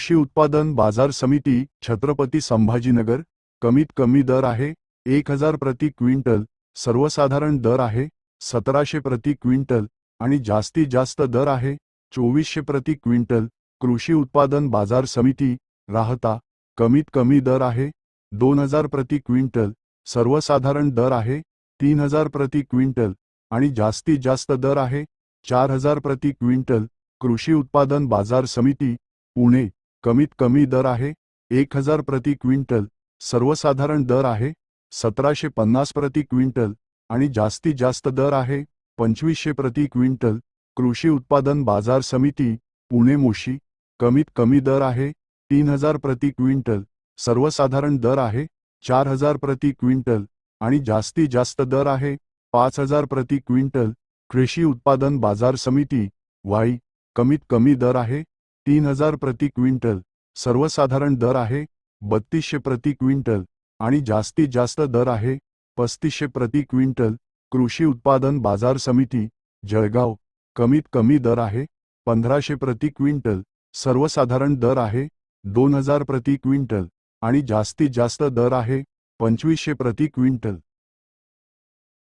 कृषी उत्पादन बाजार समिती छत्रपती संभाजीनगर कमीत कमी दर आहे एक हजार प्रति क्विंटल सर्वसाधारण दर आहे सतराशे प्रति क्विंटल आणि जास्तीत जास्त दर आहे चोवीसशे प्रति क्विंटल कृषी उत्पादन बाजार समिती राहता कमीत कमी दर आहे दोन हजार प्रति क्विंटल सर्वसाधारण दर आहे तीन हजार प्रति क्विंटल आणि जास्तीत जास्त दर आहे चार हजार प्रति क्विंटल कृषी उत्पादन बाजार समिती पुणे. कमीत कमी दर आहे. एक हज़ार प्रति क्विंटल. सर्वसाधारण दर आहे. सतराशे पन्नास प्रति क्विंटल. आणि जास्तीत जास्त दर आहे. पंचवीसशे प्रति क्विंटल. कृषी उत्पादन बाज़ार समिती, पुणे मोशी. कमीत कमी दर आहे. तीन हज़ार प्रति क्विंटल. सर्वसाधारण दर आहे. चार हज़ार प्रति क्विंटल. आणि जास्त दर आहे. पाच हज़ार प्रति क्विंटल. कृषी उत्पादन बाज़ार समिती, वाई. कमीत कमी दर आहे. तीन हजार प्रति क्विंटल. सर्वसाधारण दर आहे बत्तीसशे प्रति क्विंटल. आणि जास्तीत जास्त दर आहे पस्तीसशे प्रति क्विंटल. कृषी उत्पादन बाजार समिती जळगाव. कमीत कमी दर आहे पंधराशे प्रति क्विंटल. सर्वसाधारण दर आहे दोन हजार प्रति क्विंटल. आणि जास्तीत जास्त दर आहे पंचवीसशे प्रति क्विंटल.